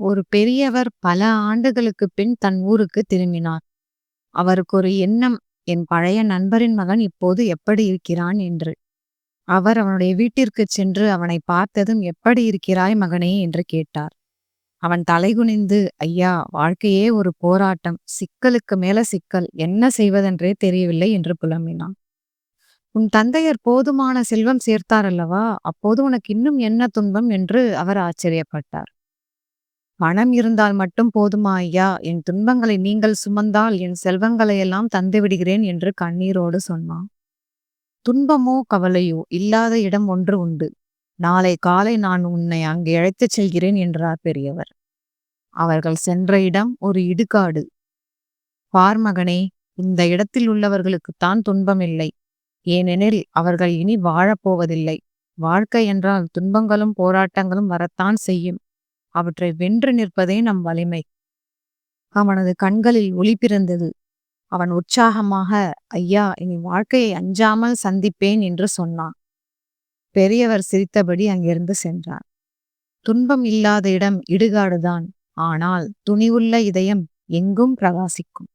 ஒரு பெரியவர் பல ஆண்டுகளுக்குப் பின் தன் ஊருக்கு திரும்பினார். அவருக்கு ஒரு எண்ணம் என் பழைய நண்பரின் மகன் இப்போது எப்படி இருக்கிறான் என்று. அவர் அவனுடைய வீட்டிற்குச் சென்று அவனை பார்த்ததும் எப்படி இருக்கிறாய் மகனே என்று கேட்டார். அவன் தலைகுனிந்து ஐயா வாழ்க்கையே ஒரு போராட்டம் சிக்கலுக்கு மேல சிக்கல் என்ன செய்வதென்றே தெரியவில்லை என்று புலம்பினான். உன் தந்தையர் போதுமான செல்வம் சேர்த்தார் அல்லவா அப்போது உனக்கு இன்னும் என்ன துன்பம் என்று அவர் ஆச்சரியப்பட்டார். பணம் இருந்தால் மட்டும் போதுமா ஐயா என் துன்பங்களை நீங்கள் சுமந்தால் என் செல்வங்களையெல்லாம் தந்து விடுகிறேன் என்று கண்ணீரோடு சொன்னான். துன்பமோ கவலையோ இல்லாத இடம் ஒன்று உண்டு. நாளை காலை நான் உன்னை அங்கே அழைத்துச் செல்கிறேன் என்றார் பெரியவர். அவர்கள் சென்ற இடம் ஒரு இடுகாடு. பார்மகனே இந்த இடத்தில் உள்ளவர்களுக்குத்தான் துன்பமில்லை. ஏனெனில் அவர்கள் இனி வாழப்போவதில்லை. வாழ்க்கை என்றால் துன்பங்களும் போராட்டங்களும் வரத்தான் செய்யும். அவற்றை வென்று நிற்பதே நம் வலிமை. அவனது கண்களில் ஒளி பிறந்தது. அவன் உற்சாகமாக ஐயா இனி வாழ்க்கையை அஞ்சாமல் சந்திப்பேன் என்று சொன்னான். பெரியவர் சிரித்தபடி அங்கிருந்து சென்றார். துன்பம் இல்லாத இடம் இடுகாடுதான் ஆனால் துணிவுள்ள இதயம் எங்கும் பிரகாசிக்கும்.